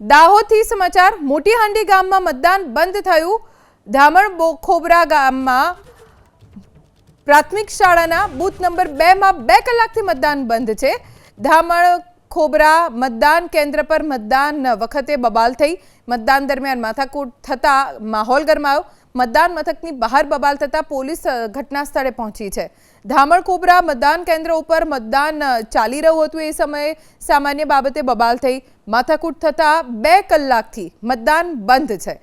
દાહોદથી સમાચાર મોટી હાંડી ગામમાં મતદાન બંધ થયું. ધામણ બોખોબરા ગામમાં પ્રાથમિક શાળાના બૂથ નંબર બેમાં બે કલાકથી મતદાન બંધ છે. ધામણ ખોબરા મતદાન કેન્દ્ર પર મતદાન વખતે બબાલ થઈ. મતદાન દરમિયાન માથાકૂટ થતા માહોલ ગરમાયો. મતદાન મથકની બહાર બબાલ થતા પોલીસ ઘટના સ્થળે પહોંચી છે. ધામણ કોબરા મતદાન કેન્દ્ર ઉપર મતદાન ચાલી રહ્યું હતું એ સમયે સામાન્ય બાબતે બબાલ થઈ માથાકૂટ થતા બે કલાકથી મતદાન બંધ છે.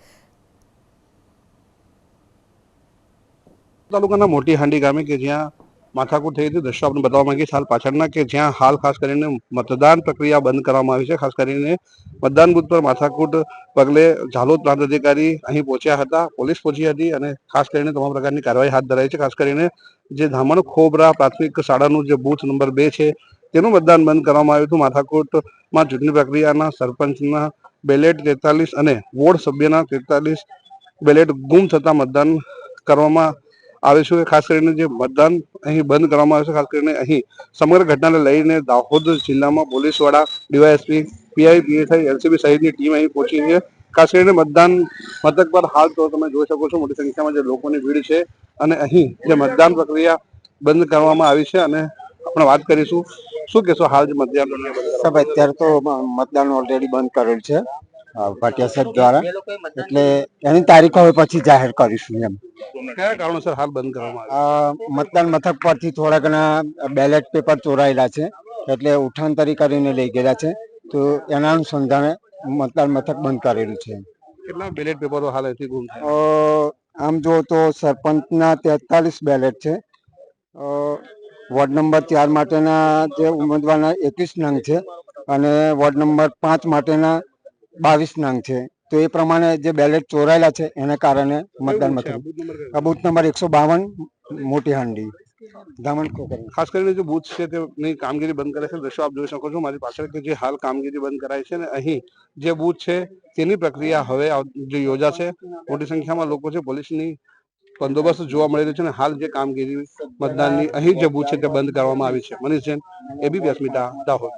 તાલુકાના મોટી હાંડી ગામે કે જ્યાં માથાકૂટ થઈ હતી દ્રશ્યો આપણે બતાવવા માંગીએ હાલ પાછળના કે જ્યાં હાલ ખાસ કરીને મતદાન પ્રક્રિયા બંધ કરવામાં આવી છે, ખાસ કરીને મતદાન બુથ પર માથાકૂટ પગલે ઝાલોદ પ્રાંત અધિકારી અહીં પહોંચ્યા હતા, પોલીસ પહોંચી હતી અને ખાસ કરીને તમામ પ્રકારની કાર્યવાહી હાથ ધરાઈ છે, ખાસ કરીને જે ધામણ ખોબરા પ્રાથમિક શાળાનું જે બૂથ નંબર બે છે, તેનું મતદાન બંધ કરવામાં આવ્યું હતું. માથાકૂટમાં ચૂંટણી પ્રક્રિયાના સરપંચના બેલેટ તેતાલીસ અને વોર્ડ સભ્યના તેતાલીસ બેલેટ ગુમ થતા મતદાન કરવામાં આવે છે. ખાસ કરીને જે મતદાન અહીં બંધ કરવામાં આવે છે, ખાસ કરીને અહીં સમગ્ર ઘટનાને લઈને દાહોદ જિલ્લામાં પોલીસ વડા, ડીવાયએસપી, પીઆઈ, પીએસઆઈ, એલસીબી સહિતની ટીમ અહીં પહોંચી છે. ખાસ કરીને મતદાન મથક પર હાલ તો તમે જોઈ શકો છો, મોટી સંખ્યામાં જે લોકોની ભીડ છે અને અહીં જે મતદાન પ્રક્રિયા બંધ કરવામાં આવી છે અને આપણે વાત કરીશું. શું કહેશો હાલ જે મતદાન સાહેબ, અત્યારે તો મતદાન ઓલરેડી બંધ કરેલ છે. ભાટિયા સાહેબ દ્વારા. એટલે એની તારીખ હવે પછી જાહેર કરીશું એમ. કયા કારણોસર હાલ બંધ કરવામાં મતદાન મથક પરથી થોડા ઘણા બેલેટ પેપર ચોરાયેલા છે. એટલે ઉઠાંતરી કરીને લઈ ગયેલા છે. તો એના અનુસંધાને મતદાન મથક બંધ કરેલું છે. કેટલા બેલેટ પેપરો હાલ અહીંથી ગુમ આમ જો તો સરપંચના તેતાલીસ બેલેટ છે. વોર્ડ નંબર ચાર માટેના જે ઉમેદવારના એકવીસ નંગ છે. અને વોર્ડ નંબર પાંચ માટેના બાવીસ નંગ છે. તો એ પ્રમાણે જે બેલેટ ચોરાયેલા છે એને કારણે મતદાન મથક બુથ નંબર એકસો બાવન મોટી હાંડી. ખાસ કરીને જે બુથ છે તેની કામગીરી બંધ કરે છે. દ્રશ્યો આપ જોઈ શકો છો મારી પાછળ કે જે હાલ કામગીરી બંધ કરાય છે ને અહીં જે બૂથ છે તેની પ્રક્રિયા હવે જે યોજાશે મોટી સંખ્યામાં લોકો છે પોલીસની બંદોબસ્ત જોવા મળી રહ્યો છે અને હાલ જે કામગીરી મતદાનની અહીં જે બૂથ છે તે બંધ કરવામાં આવી છે. મનીષ જૈન એબીપી અસ્મિતા દાહોદ.